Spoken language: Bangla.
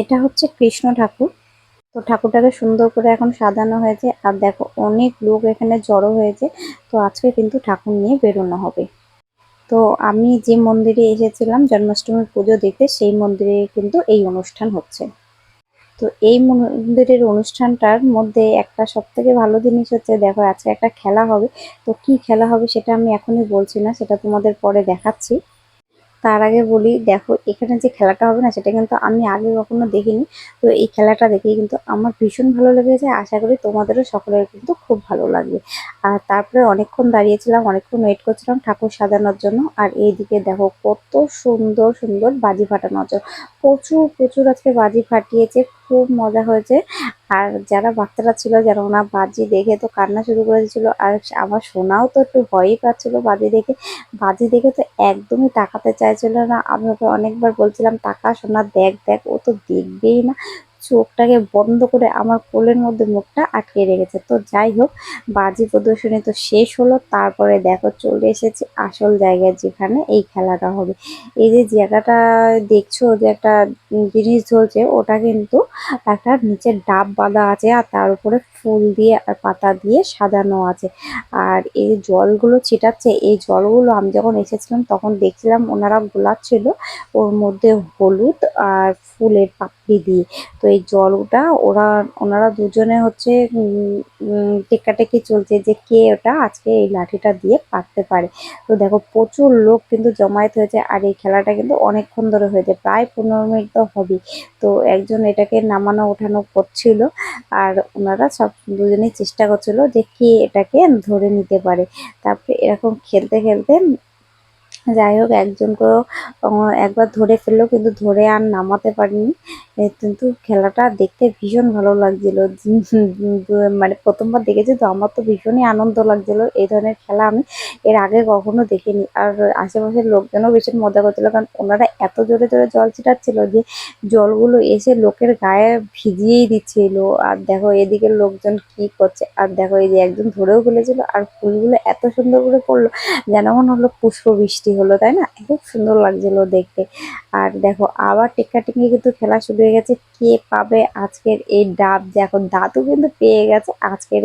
এটা হচ্ছে কৃষ্ণ ঠাকুর। তো ঠাকুরটাকে সুন্দর করে এখন সাজানো হয়েছে। আর দেখো, অনেক লোক এখানে জড়ো হয়েছে। তো আজকে কিন্তু ঠাকুর নিয়ে বেরোনো হবে। তো আমি যে মন্দিরে এসেছিলাম, জন্মাষ্টমীর পুজো দেখতে, সেই মন্দিরে কিন্তু এই অনুষ্ঠান হচ্ছে। তো এই মন্দিরের অনুষ্ঠানটার মধ্যে একটা সব থেকে ভালো জিনিস হচ্ছে, দেখো আজকে একটা খেলা হবে। তো কি খেলা হবে সেটা আমি এখনই বলছি না, সেটা তোমাদের পরে দেখাচ্ছি। তার আগে বলি, দেখো, এখানে যে খেলাটা হবে না, সেটা কিন্তু আমি আগে কখনো দেখিনি। তো এই খেলাটা দেখেই কিন্তু আমার ভীষণ ভালো লেগেছে। আশা করি তোমাদেরও সকলের কিন্তু খুব ভালো লাগবে। আর তারপরে অনেকক্ষণ দাঁড়িয়েছিলাম, অনেকক্ষণ ওয়েট করছিলাম ঠাকুর সাজানোর জন্য। আর এইদিকে দেখো, কত সুন্দর সুন্দর বাজি ফাটানোর জন্য প্রচুর প্রচুর আজকে বাজি ফাটিয়েছে। খুব মজা হয়েছে। আর যারা বাচ্চারা ছিল, যারা ওনার বাজি দেখে তো কান্না শুরু করে দিয়েছিল, আর আমার সোনাও তো একটু ভয়ই পাচ্ছিলো বাজি দেখে। বাজি দেখে তো একদমই তাকাতে চাইছিল না। আমি ওকে অনেকবার বলছিলাম, তাকা সোনা, দেখ দেখ, ও তো দেখবেই না। চোখটাকে বন্ধ করে আমার কোলের মধ্যে মুখটা আটকে রেখেছে। তো যাই হোক, বাজি প্রদর্শনী তো শেষ হলো, তারপরে দেখো চলে এসেছে আসল জায়গায় যেখানে এই খেলাটা হবে। এই যে জায়গাটা দেখছ যে একটা জিনিস ঝলছে, ওটা কিন্তু একটা নিচে ডাব বাঁধা আছে আর তার উপরে ফুল দিয়ে আর পাতা দিয়ে সাজানো আছে। আর এই জলগুলো ছিটাচ্ছে, এই জলগুলো আমি যখন এসেছিলাম তখন দেখছিলাম ওনারা গোলাচ্ছিল ওর মধ্যে হলুদ আর ফুলের পাপড়ি দিয়ে। তো এই জলটা ওরা ওনারা দুজনে হচ্ছে উম, চলছে যে কে ওটা আজকে এই লাঠিটা দিয়ে পারতে পারে। তো দেখো প্রচুর লোক কিন্তু জমায়েত হয়েছে আর এই খেলাটা কিন্তু অনেকক্ষণ ধরে হয়েছে প্রায় পনেরো মিনিট তো হবেই। তো একজন এটাকে নামানো ওঠানো করছিল আর ওনারা সব দুজনেই চেষ্টা করছিল যে কে এটাকে ধরে নিতে পারে। তারপরে এরকম খেলতে খেলতে যাই হোক একজনকেও একবার ধরে ফেলল, কিন্তু ধরে আর নামাতে পারিনি। কিন্তু খেলাটা দেখতে ভীষণ ভালো লাগছিল। মানে প্রথমবার দেখেছি তো আমার তো ভীষণই আনন্দ লাগছিল। এই ধরনের খেলা আমি এর আগে কখনো দেখিনি। আর আশেপাশের লোকজনও ভীষণ মজা করছিল, কারণ ওনারা এত জোরে জোরে জল ছিটাচ্ছিল যে জলগুলো এসে লোকের গায়ে ভিজিয়েই দিচ্ছিল। আর দেখো, এদিকে লোকজন কি করছে? আর দেখো, এই যে একজন ধরেও ফেলেছিল, আর ফুলগুলো এত সুন্দর করে পড়ল, যেন মনে হলো পুষ্প বৃষ্টি। হলো, তাই না? খুব সুন্দর লাগছিল দেখতে। আর দেখো, আবার টেক্কাটেকি কিন্তু খেলা শুরু হয়ে গেছে। কে পাবে আজকের এই ডাব? দেখো দাদু কিন্তু পেয়ে গেছে আজকের